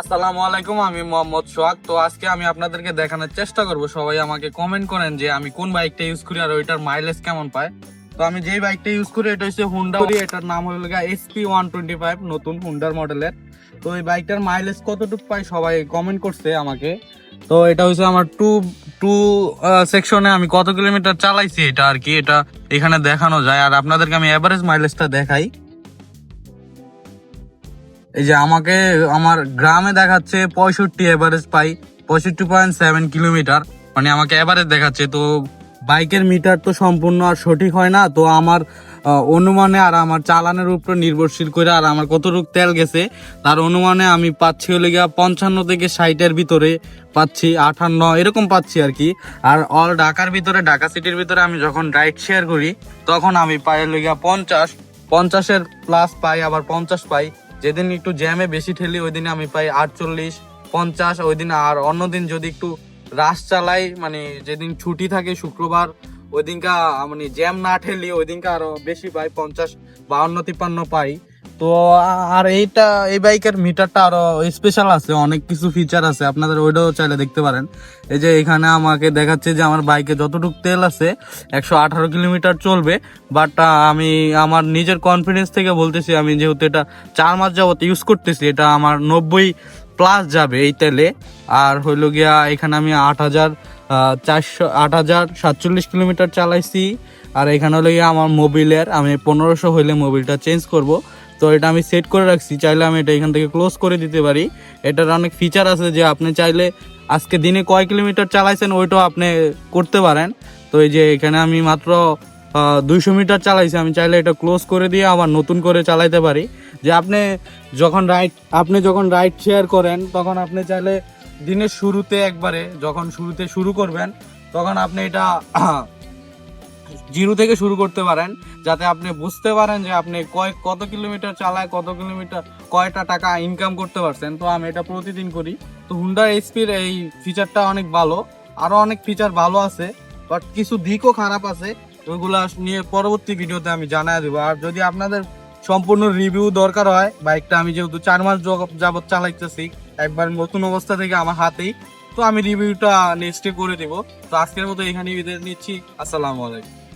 আসসালামু আলাইকুম, আমি মোহাম্মদ সোহাগ। তো আজকে আমি আপনাদেরকে দেখানোর চেষ্টা করব। সবাই আমাকে কমেন্ট করেন যে আমি কোন বাইকটা ইউজ করি আর ওইটার মাইলেজ কেমন পায়। তো আমি যেই বাইকটা ইউজ করি, এটা হচ্ছে হুন্ডা এটার নাম হলো এসপি ওয়ান টোয়েন্টি ফাইভ নতুন হুন্ডার মডেলের তো এই বাইকটার মাইলেজ কতটুকু পাই সবাই কমেন্ট করছে আমাকে। তো এটা হচ্ছে আমার টু টু সেকশনে আমি কত কিলোমিটার চালাইছি এটা আর কি, এটা এখানে দেখানো যায়। আর আপনাদেরকে আমি এভারেজ মাইলেজটা দেখাই। এই যে আমাকে আমার গ্রামে দেখাচ্ছে পঁয়ষট্টি এভারেজ পাই, পঁয়ষট্টি পয়েন্ট সেভেন কিলোমিটার। মানে আমাকে এভারেজ দেখাচ্ছে, তো বাইকের মিটার তো সম্পূর্ণ আর সঠিক হয় না, তো আমার অনুমানে আর আমার চালানের উপর নির্ভরশীল করে আর আমার কতটুকু তেল গেছে, তার অনুমানে আমি পাচ্ছি হলে গিয়া পঞ্চান্ন থেকে ষাটের ভিতরে পাচ্ছি, আটান্ন, এরকম পাচ্ছি আর কি। আর অল ঢাকার ভিতরে, ঢাকা সিটির ভিতরে আমি যখন রাইড শেয়ার করি, তখন আমি পাই হলে গিয়া পঞ্চাশ, পঞ্চাশের প্লাস পাই, আবার পঞ্চাশ পাই। যেদিন একটু জ্যামে বেশি ঠেলি, ওই দিনে আমি পাই আটচল্লিশ, পঞ্চাশ, ওই দিন আর অন্য দিন যদি একটু রাশ চালাই মানে যেদিন ছুটি থাকে শুক্রবার, ওই দিনকা মানে জ্যাম না ঠেলি, ওই দিনকা আরও বেশি পাই, পঞ্চাশ বাউন্ন তিপ্পান্ন পাই। তো আর এইটা, এই বাইকের মিটারটা আরও স্পেশাল আছে, অনেক কিছু ফিচার আছে, আপনাদের ওইটাও চাইলে দেখতে পারেন। এই যে এখানে আমাকে দেখাচ্ছে যে আমার বাইকে যতটুকু তেল আছে, একশো আঠারো কিলোমিটার চলবে বাট আমি আমার নিজের কনফিডেন্স থেকে বলতেছি, আমি যেহেতু এটা চার মাস যাবত ইউজ করতেছি, এটা আমার নব্বই প্লাস যাবে এই তেলে। আর হইল গিয়া, এখানে আমি আট হাজার চারশো, আট হাজার সাতচল্লিশ কিলোমিটার চালাইছি। আর এখানে হলো গিয়া আমার মোবিলের আমি পনেরোশো হইলে মোবিলটা চেঞ্জ করব। তো এটা আমি সেট করে রাখছি, চাইলে আমি এটা এখান থেকে ক্লোজ করে দিতে পারি। এটার অনেক ফিচার আছে যে আপনি চাইলে আজকে দিনে কয় কিলোমিটার চালাইছেন ওইটাও আপনি করতে পারেন। তো এই যে এখানে আমি মাত্র দুইশো মিটার চালাইছি, আমি চাইলে এটা ক্লোজ করে দিয়ে আবার নতুন করে চালাইতে পারি। যে আপনি যখন রাইড আপনি যখন রাইড শেয়ার করেন, তখন আপনি চাইলে দিনের শুরুতে একবারে, যখন শুরুতে শুরু করবেন, তখন আপনি এটা জিরো থেকে শুরু করতে পারেন, যাতে আপনি বুঝতে পারেন যে আপনি কয়, কত কিলোমিটার চালায়, কত কিলোমিটার, কয়টা টাকা ইনকাম করতে পারছেন। তো আমি এটা প্রতিদিন করি। তো হুন্ডা এইচপির এই ফিচারটা অনেক ভালো। আরও অনেক ফিচার ভালো আছে বাট কিছু দিকও খারাপ আছে। ওইগুলা নিয়ে পরবর্তী ভিডিওতে আমি জানাই দেবো। আর যদি আপনাদের সম্পূর্ণ রিভিউ দরকার হয় বাইকটা আমি যেহেতু চার মাস যাবত চালাইতেছি, একবার নতুন অবস্থা থেকে আমার হাতেই তো আমি রিভিউটা নেক্সটে করে দেবো। তো আজকের মতো এখানেই বিদায় নিচ্ছি। আসসালামু আলাইকুম।